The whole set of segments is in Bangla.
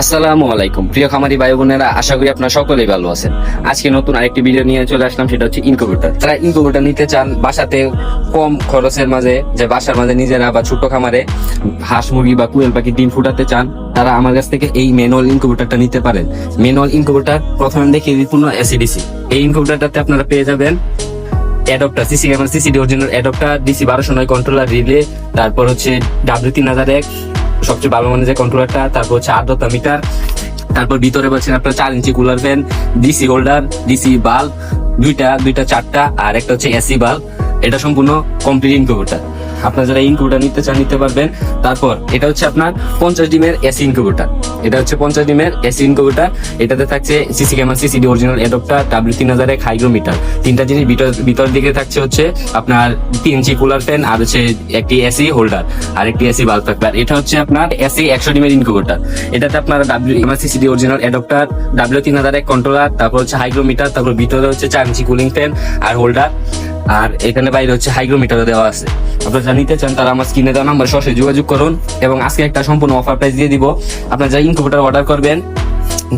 আসসালামু আলাইকুম। প্রিয় খামারি ভাই বোনেরা আশা করি আপনারা সকলেই ভালো আছেন। আজকে নতুন আরেকটি ভিডিও নিয়ে চলে আসলাম, সেটা হচ্ছে ইনকুবেটর তারা ইনকুবেটর নিতে চান, বাসাতে কম খরচের মাঝে, যে বাসার মাঝে নিজেরা বা ছোট খামারে হাঁস, মুরগি বা কুয়েল পাখি ডিম ফুটাতে চান, তারা আমার কাছ থেকে এই ম্যানুয়াল ইনকুবেটরটা নিতে পারেন। ম্যানুয়াল ইনকুবেটর প্রথমে দিই পূর্ণ এসিডিসি এই ইনকুবেটরটাতে আপনারা পেয়ে যাবেন adapter CC camera CCD original adapter DC বারোশো নয় কন্ট্রোলার রিলে তারপর হচ্ছে ডাব্লিউ তিন হাজার এক সবচেয়ে ভালো মানে যে কন্ট্রোলারটা তারপর হচ্ছে আর্দ্রতা মিটার তারপর ভিতরে পাচ্ছেন আপনার চার ইঞ্চি cooler fan DC holder DC bulb দুইটা দুইটা, চারটা, আর একটা হচ্ছে এসি বাল্ব এটা সম্পূর্ণ কমপ্লিট ইনকিউবেটার আপনার যারা ইনকিউবেটার নিতে চান, নিতে পারবেন। তারপর, এটা হচ্ছে আপনার পঞ্চাশ ডিমের এসি ইনকিউবেটার এটা হচ্ছে পঞ্চাশ ডিমের এসি ইনকিউবেটার এটাতে থাকছে CC camera CCD original adapter W তিন হাজার এক হাইগ্রোমিটার তিনটা জিনিস ভিতর দিকে থাকছে হচ্ছে আপনার তিন ইঞ্চি কুলার ফ্যান আর হচ্ছে একটি এসি হোল্ডার আর একটি এসি বাল্ব থাকবে। আর এটা হচ্ছে আপনার এসি একশো ডিমের ইনকিউবেটার এটাতে আপনার W MR CCD original adapter W তিন হাজার এক কন্ট্রোলার তারপর হচ্ছে হাইগ্রোমিটার তারপর ভিতরে হচ্ছে চার ইঞ্চি কুলিং ফ্যান আর হোল্ডার আর এখানে বাইরে হচ্ছে হাইগ্রোমিটার দেওয়া আছে। আপনারা যা নিতে চান তারা আমার স্ক্রিনে দেওয়া নাম্বার সরাসরি যোগাযোগ করুন এবং আজকে একটা সম্পূর্ণ অফার প্রাইস দিয়ে দিব। আপনারা যা ইনকুবেটার অর্ডার করবেন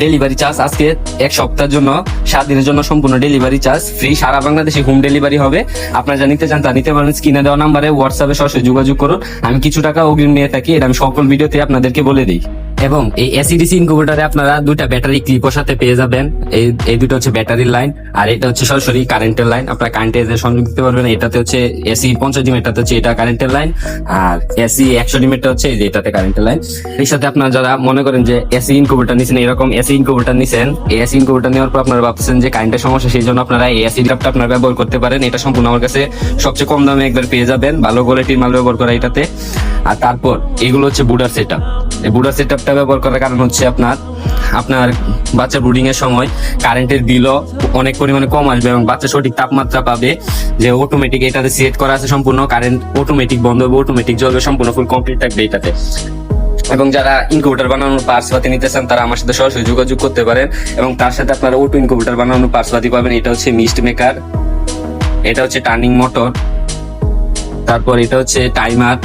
ডেলিভারি চার্জ আজকে এক সপ্তাহের জন্য, সাত দিনের জন্য সম্পূর্ণ ডেলিভারি চার্জ ফ্রি সারা বাংলাদেশে হোম ডেলিভারি হবে। আপনারা যা নিতে চান তা নিতে পারেন, স্ক্রিনে দেওয়া নাম্বারে হোয়াটসঅ্যাপে সরাসরি যোগাযোগ করুন। আমি কিছু টাকা অগ্রিম নিয়ে থাকি, এটা আমি সকল ভিডিওতে আপনাদেরকে বলে দিই। এবং এই এসিডিসি ইনকুবেটারে আপনারা দুইটা ব্যাটারি ক্লিপের সাথে পেয়ে যাবেন। এই এই দুটো হচ্ছে ব্যাটারির লাইন আর এটা হচ্ছে সরাসরি কারেন্টের লাইন আপনারা কারেন্টে এদের সংযোগ দিতে পারবেন, এটাতে হচ্ছে এসি পঞ্চাশ ডিম এটাতে হচ্ছে এটা কারেন্টের লাইন আর এসি একশো ডিমেরটা হচ্ছে এই যে এটাতে কারেন্টের লাইন এর সাথে আপনারা যারা মনে করেন যে এসি ইনকুবেটার নিছেন, এরকম এসি ইনকুবেটার নিছেন এসি ইনকুবেটার নেওয়ার পর আপনারা ভাবতেছেন যে কারেন্টের সমস্যা, সেই জন্য আপনারা এই এসি ল্যাপটপ আপনারা ব্যবহার করতে পারেন। এটা সম্পূর্ণ আমার কাছে সবচেয়ে কম দামে একবার পেয়ে যাবেন। ভালো কোয়ালিটির মাল ব্যবহার করা এটাতে। আর তারপর এগুলো হচ্ছে বুডার সেট বুডার সেট ব্যবহার করার কারণ হচ্ছে আপনার আপনার বাচ্চা ব্রুডিং এর সময় কারেন্টের বিলও অনেক পরিমাণে কম আসবে এবং বাচ্চা সঠিক তাপমাত্রা পাবে, যে অটোমেটিক এটাতে সেট করা আছে সম্পূর্ণ কারেন্ট অটোমেটিক বন্ধ হবে অটোমেটিক জ্বলবে, সম্পূর্ণ ফুল কমপ্লিট থাকবে এটাতে। এবং যারা ইনকিউবেটার বানানোর পার্টস পাতি নিতে চান, তারা আমার সাথে সরাসরি যোগাযোগ করতে পারেন এবং তার সাথে আপনারা অটো ইনকিউবেটার বানানোর পার্টস পাবেন। এটা হচ্ছে মিস্ট মেকার এটা হচ্ছে টার্নিং মোটর তারপর এটা হচ্ছে টাইমার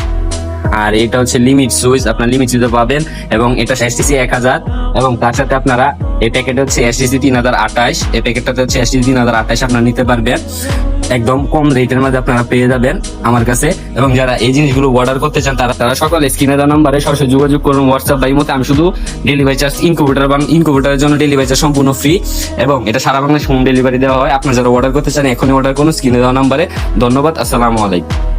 আর এটা হচ্ছে লিমিট সুইচ আপনার লিমিট সুইচে পাবেন, এবং এটা এসটিসি এক হাজার, এবং তার সাথে আপনারা এই প্যাকেট হচ্ছে এসটিসি তিন হাজার আঠাশ, এই প্যাকেটটাতে হচ্ছে এসটিসি তিন হাজার আঠাশ আপনারা নিতে পারবেন। একদম কম রেটের মধ্যে আপনারা পেয়ে যাবেন আমার কাছে, এবং যারা এই জিনিসগুলো অর্ডার করতে চান, তারা তারা সকালে স্ক্রিনে দেওয়া নাম্বারে সরাসরি যোগাযোগ করুন হোয়াটসঅ্যাপ বা মতো আমি শুধু ডেলিভারি চার্জ ইনকুবেটার বা ইনকুবেটারের জন্য ডেলিভারি চার্জ সম্পূর্ণ ফ্রি এবং এটা সারা বাংলাদেশ হোম ডেলিভারি দেওয়া হয়। আপনারা যারা অর্ডার করতে চান, এখনই অর্ডার করুন, স্ক্রিনে দেওয়া নাম্বারে ধন্যবাদ, আসসালামু আলাইকুম।